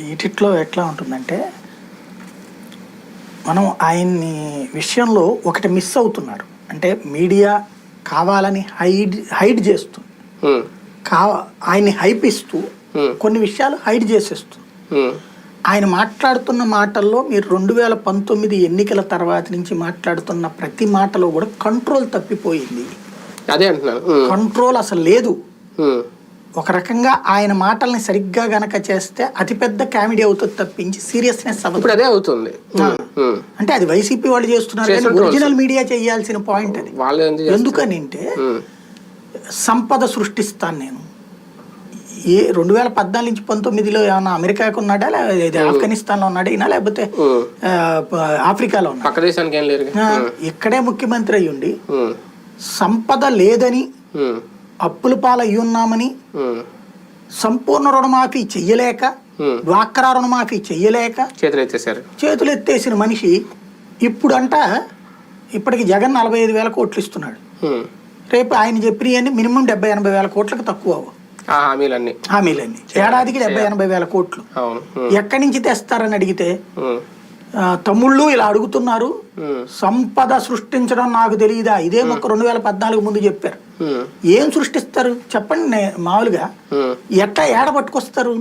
వీటిట్లో ఎట్లా ఉంటుందంటే మనం ఆయన్ని విషయంలో ఒకటి మిస్ అవుతున్నారు. అంటే మీడియా కావాలని హైడ్ హైడ్ చేస్తుంది ఉమ్, కా ఆయన్ని హైప్ ఇస్తూ. కొన్ని విషయాలు హైడ్ చేసేస్తుంది ఉమ్, ఆయన మాట్లాడుతున్న మాటల్లో మీరు రెండు వేల పంతొమ్మిది ఎన్నికల తర్వాత నుంచి మాట్లాడుతున్న ప్రతి మాటలో కూడా కంట్రోల్ తప్పిపోయింది. అదే కంట్రోల్ అసలు లేదు. ఒక రకంగా ఆయన మాటల్ని సరిగ్గా గనక చేస్తే అతిపెద్ద కామెడీ అవుతుంది తప్పించి సీరియస్నెస్ అవ్వదు. అదే అవుతుంది. అంటే అది వైసీపీ వాళ్ళు చేస్తున్నారు కానీ ఒరిజినల్ మీడియా చేయాల్సిన పాయింట్ అది? ఎందుకని అంటే సంపద సృష్టిస్తాను నేను. ఏ రెండు వేల పద్నాలుగు నుంచి పంతొమ్మిదిలో ఏమన్నా అమెరికాకు ఉన్నాడా? లేదా ఆఫ్ఘనిస్తాన్లో ఉన్నాడా? ఈయన లేకపోతే ఆఫ్రికాలో ఉన్నాడా? ఇక్కడే ముఖ్యమంత్రి అయ్యి ఉండి ఉమ్, సంపద లేదని అప్పుల పాలు అయ్యి ఉన్నామని సంపూర్ణ రుణమాఫీ చెయ్యలేక. డ్వాక్రా రుణమాఫీ చెయ్యలేక చేతులు ఎత్తేసారు చేతులు ఎత్తేసిన మనిషి ఇప్పుడంట ఇప్పటికి జగన్ నలభై ఐదు వేల కోట్లు ఇస్తున్నాడు. రేపు ఆయన చెప్పినవన్నీ మినిమం డెబ్బై ఎనభై వేల కోట్లకు తక్కువ హామీలన్నీ. హామీలన్నీ. ఏడాదికి డెబ్బై ఎనభై వేల కోట్లు. ఎక్కడి నుంచి తెస్తారని అడిగితే తమ్ముళ్ళు ఇలా అడుగుతున్నారు సంపద సృష్టించడం నాకు తెలియదా? ఇదే మొక్క రెండు వేల పద్నాలుగు ముందు చెప్పారు. ఏం సృష్టిస్తారు? చెప్పండి మామూలుగా. ఎట్లా ఏడ పట్టుకొస్తారు?